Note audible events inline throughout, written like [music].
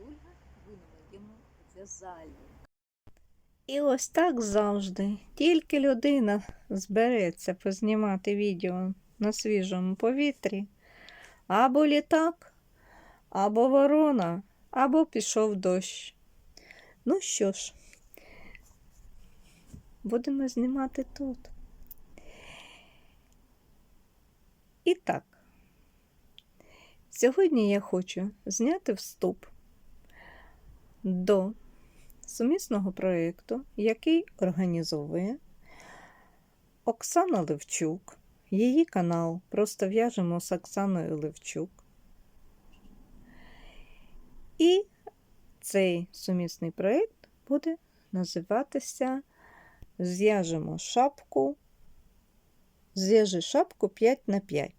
Ольга, ви на моєму. І ось так завжди. Тільки людина збереться познімати відео на свіжому повітрі. Або літак, або ворона, або пішов дощ. Ну що ж, будемо знімати тут. І так, сьогодні я хочу зняти вступ до сумісного проєкту, який організовує Оксана Левчук, її канал Просто в'яжемо з Оксаною Левчук. І цей сумісний проєкт буде називатися Зв'яжемо шапку. Зв'яжи шапку 5 на 5.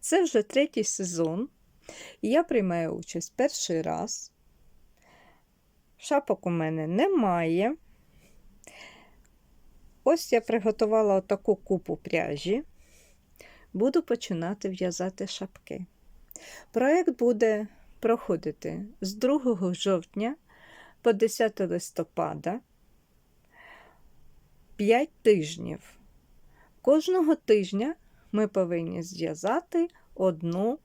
Це вже третій сезон. Я приймаю участь перший раз. Шапок у мене немає. Ось я приготувала отаку купу пряжі. Буду починати в'язати шапки. Проєкт буде проходити з 2 жовтня по 10 листопада 5 тижнів. Кожного тижня ми повинні зв'язати одну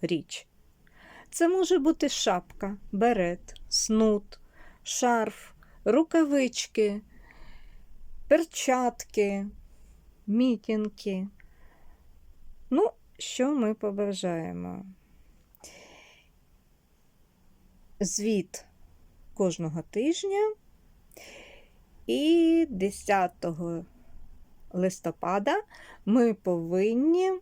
річ. Це може бути шапка, берет, снуд, шарф, рукавички, перчатки, мітінки. Ну, що ми побажаємо? Звіт кожного тижня і 10 листопада ми повинні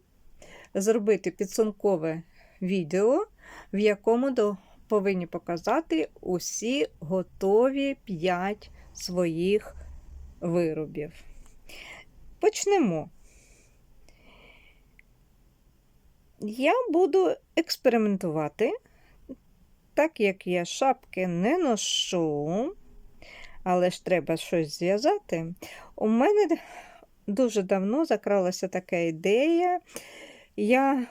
зробити підсумкове відео, в якому до, повинні показати усі готові 5 своїх виробів. Почнемо. Я буду експериментувати, так як я шапки не ношу, але ж треба щось зв'язати. У мене дуже давно закралася така ідея. Я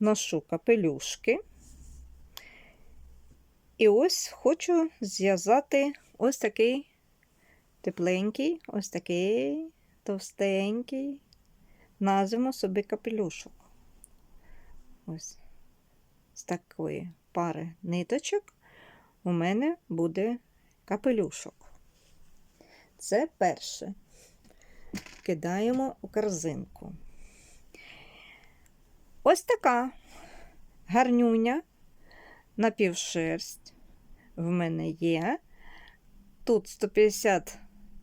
ношу капелюшки. І ось хочу зв'язати ось такий тепленький, ось такий товстенький, назвемо собі капелюшок. Ось з такої пари ниточок у мене буде капелюшок. Це перше. Кидаємо у корзинку. Ось така гарнюня напівшерсть в мене є. Тут 150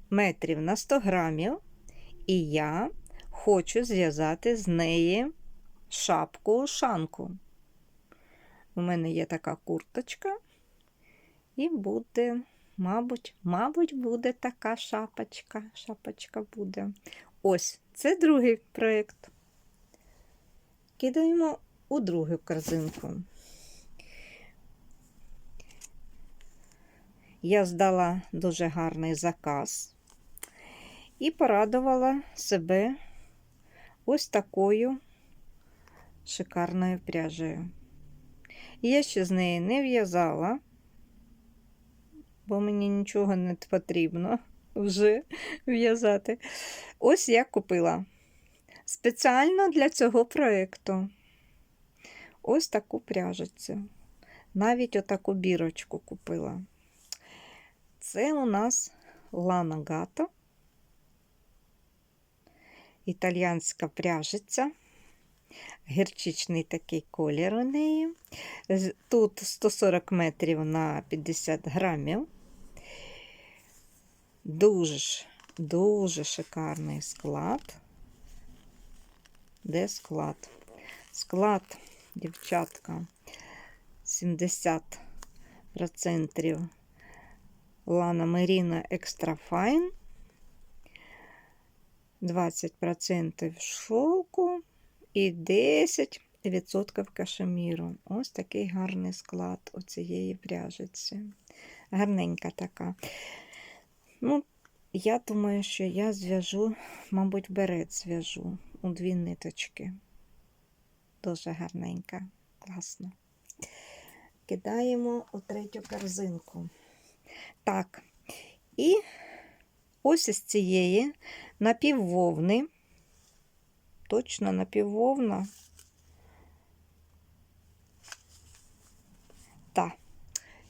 метрів на 100 грамів, і я хочу зв'язати з неї шапку-ушанку. У мене є така курточка, і буде, мабуть, мабуть, буде така шапочка. Шапочка буде. Ось, це другий проєкт кидаємо у другу корзинку. Я здала дуже гарний заказ і порадувала себе ось такою шикарною пряжею. Я ще з неї не в'язала, бо мені нічого не потрібно вже в'язати. Ось я купила спеціально для цього проєкту. Ось таку пряжицю. Навіть отаку бірочку купила. Це у нас Лана Гато, італіянська пряжиця, гірчичний такий колір у неї. Тут 140 метрів на 50 грамів. Дуже, дуже шикарний склад. Де склад? Склад, дівчатка, 70% Лана Меріна Екстра Файн, 20% шовку і 10% кашеміру. Ось такий гарний склад у цієї пряжиці. Гарненька така. Ну, я думаю, що я зв'яжу, мабуть, берет зв'яжу у дві ниточки. Дуже гарненька, класно. кидаємо у третю корзинку. Так. І ось із цієї напіввовни, точно напіввовна. Так.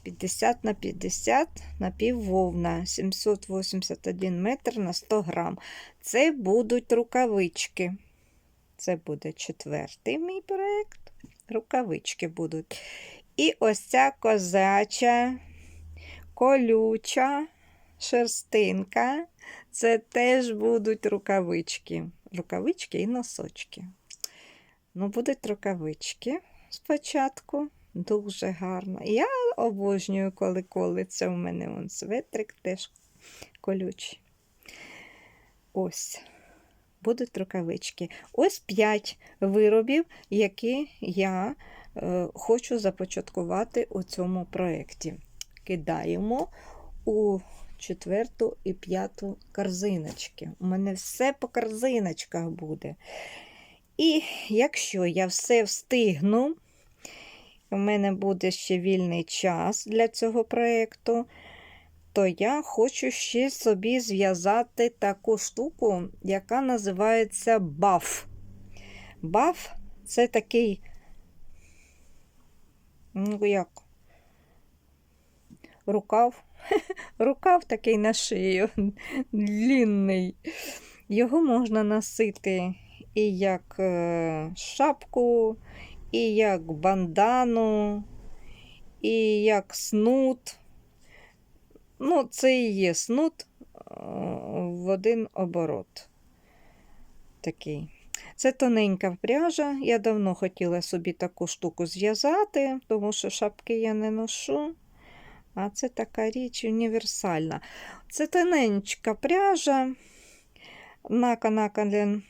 50 на 50 напіввовна, 781 метр на 100 грам. Це будуть рукавички. Це буде четвертий мій проєкт. Рукавички будуть. І ось ця козача, колюча шерстинка. Це теж будуть рукавички. Рукавички і носочки. Ну, будуть рукавички спочатку. Дуже гарно. Я обожнюю, коли колиться у мене он светрик теж колючий. Ось. Будуть рукавички. Ось 5 виробів, які я е, хочу започаткувати у цьому проєкті. Кидаємо у четверту і п'яту корзиночки. У мене все по корзиночках буде. І якщо я все встигну, у мене буде ще вільний час для цього проєкту, то я хочу ще собі зв'язати таку штуку, яка називається баф. Баф це такий, ну як, рукав. [laughs] Рукав такий на шию, длінний. Його можна носити і як е, шапку, і як бандану, і як снуд. Ну, це і є снуд е, в один оборот. Такий. Це тоненька пряжа. Я давно хотіла собі таку штуку зв'язати, тому що шапки я не ношу. А це така річ універсальна. Це тоненька пряжа. Наканакален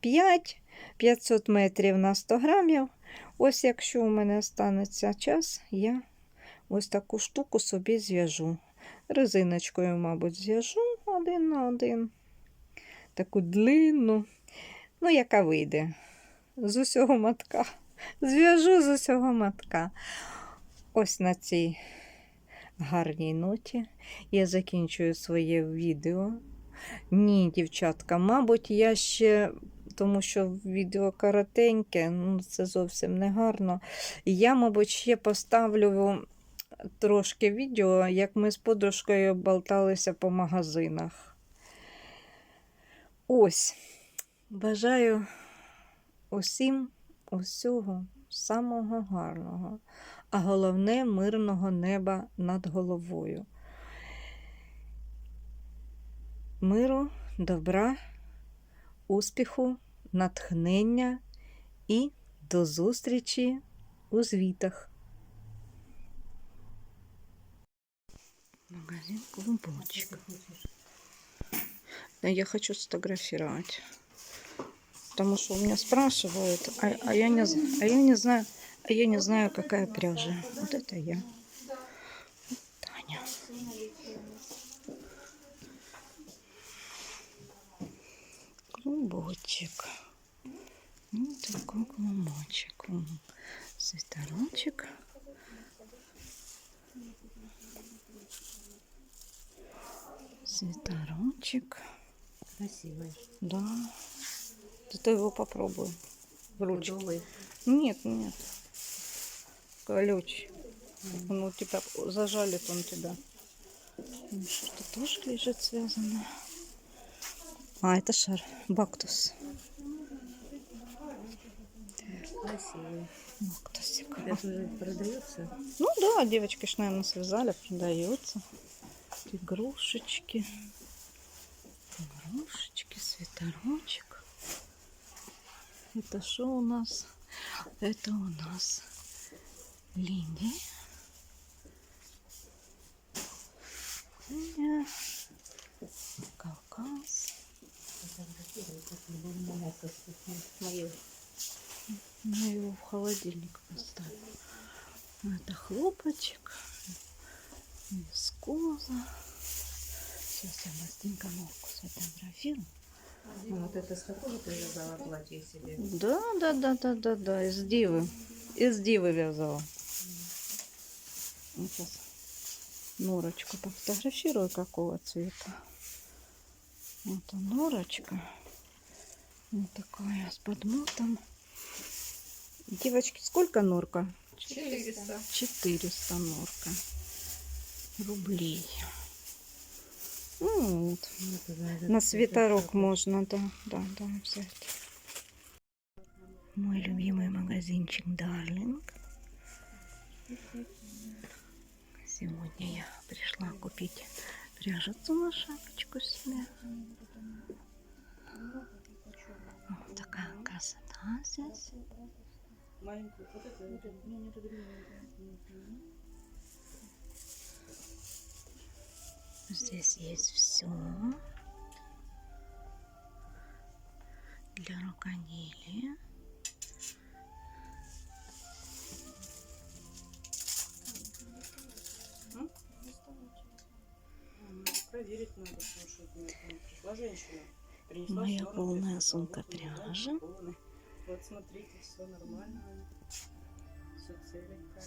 5, 500 метрів на 100 грамів. Ось якщо у мене станеться час, я ось таку штуку собі зв'яжу. Резиночкою, мабуть, зв'яжу один на один. Таку длинну, ну, яка вийде. З усього матка. Зв'яжу з усього матка. Ось на цій гарній ноті я закінчую своє відео. Ні, дівчатка, мабуть, я ще, тому що відео коротеньке, ну це зовсім не гарно. Я, мабуть, ще поставлю трошки відео, як ми з подружкою болталися по магазинах. Ось. Бажаю усім усього самого гарного, а головне мирного неба над головою. Миру, добра, успіху, натхнення і до зустрічі у звітах. Магазин клубочек. Да, я хочу сфотографировать. Потому что у меня спрашивают, а, а я не, з- а я не знаю, а я не знаю, какая пряжа. Вот это я. Таня. Клубочек. Такой клубочек. Мгм. Свитерочек. Свитерочек. Красивый. Да. Ты его попробуй. В ручке. Нет, нет. Колючий. Он у тебя зажалит он тебя. Что-то тоже лежит связано. А, это шар. Бактус. Красивый. Бактусик. Это уже продается? Ну да, девочки ж, наверное, связали, продается. Игрушечки. Игрушечки, свитерочек. Это что у нас? Это у нас линии. Линия. Кавказ. Мою. Я его в холодильник поставлю. Это хлопочек. Вискоза. Сейчас я быстренько ногку сфотографирую. Ну, вот это с какого ты вязала платье себе? Да, да, да, да, да, да, из дивы. Из дивы вязала. Сейчас норочку пофотографирую, какого цвета. Вот норочка. Вот такая с подмотом. Девочки, сколько норка? 400. 400 норка рублей. Ну, вот. На свитерок можно, да, да, да, взять. Мой любимый магазинчик Дарлинг. Сегодня я пришла купить пряжицу на шапочку себе. Вот такая красота здесь маленькую. Вот это? Вот это. Не, нет, это длинненькая. Здесь есть все для рукоделия. Проверить надо, потому что пришла женщина. Моя полная сумка пряжи. Вот смотрите, все нормально. Все целенькое.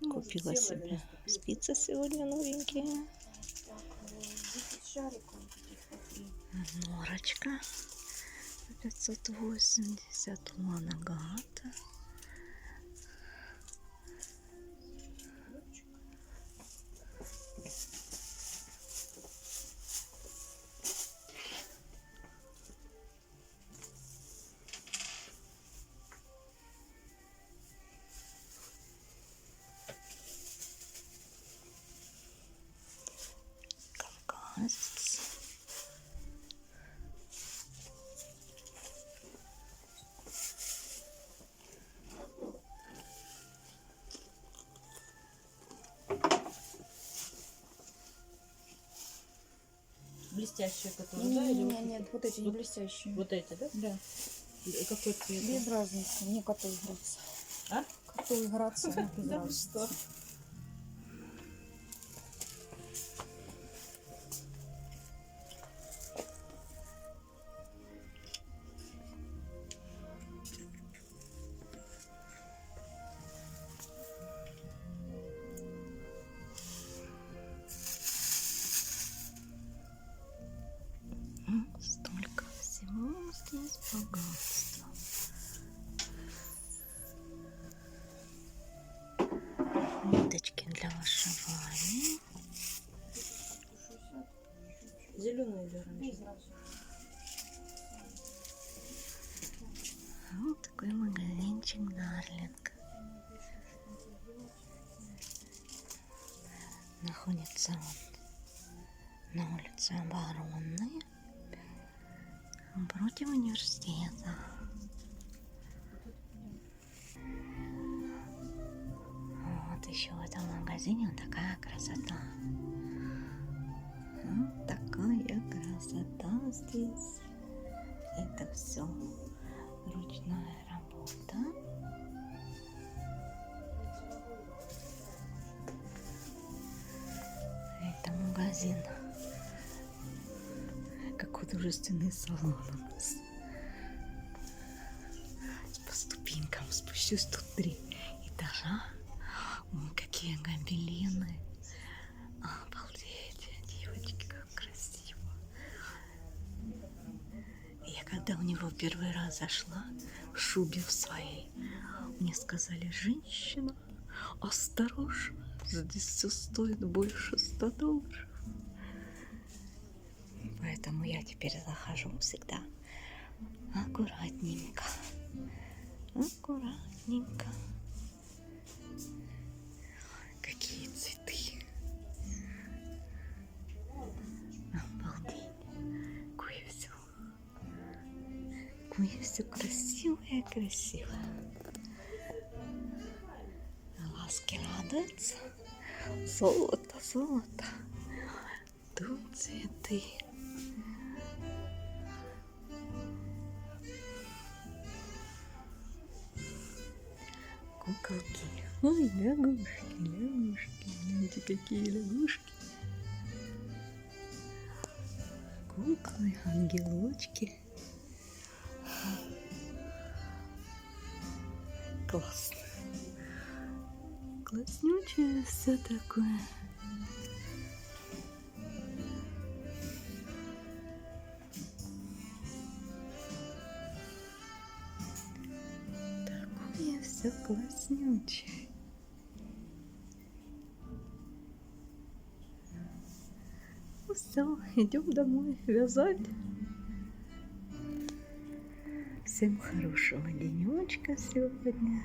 Ну, может, Купила села, себе спицы сегодня новенькие. Норочка. 580 Ланагата. Кавказец. Блестящие, которые, Не, да? не, или не, вот нет, вот эти не блестящие. Вот эти, да? Да. И Какой цвет? Без разницы. Мне коту играться. А? Коту играться, а без [laughs] Да вы разницы. что? Такой магазинчик Дарлинг. Находится он на улице Оборонной против университета. Вот еще в этом магазине вот такая красота. Вот такая красота здесь. Это все ручная работа. Это магазин. Как художественный салон у нас. По ступенькам спущусь тут три этажа. Ой, какие гобелены. Обалдеть, девочки, как красиво. Я когда у него первый раз зашла шубе в своей, мне сказали, женщина, осторожно, здесь все стоит больше 100 долларов. Поэтому я теперь захожу всегда аккуратненько. Аккуратненько. Какие цветы. Обалдеть. Какое все. Какое все красивое, красивое. Ласки радуются. Золото, золото. Тут цветы. Куколки. Ой, лягушки, лягушки. Гляньте, какие лягушки. Куклы, ангелочки. Классно. класснючее, все такое. Такое все класснючее. Ну все, идем домой вязать. Всем хорошего денечка сегодня.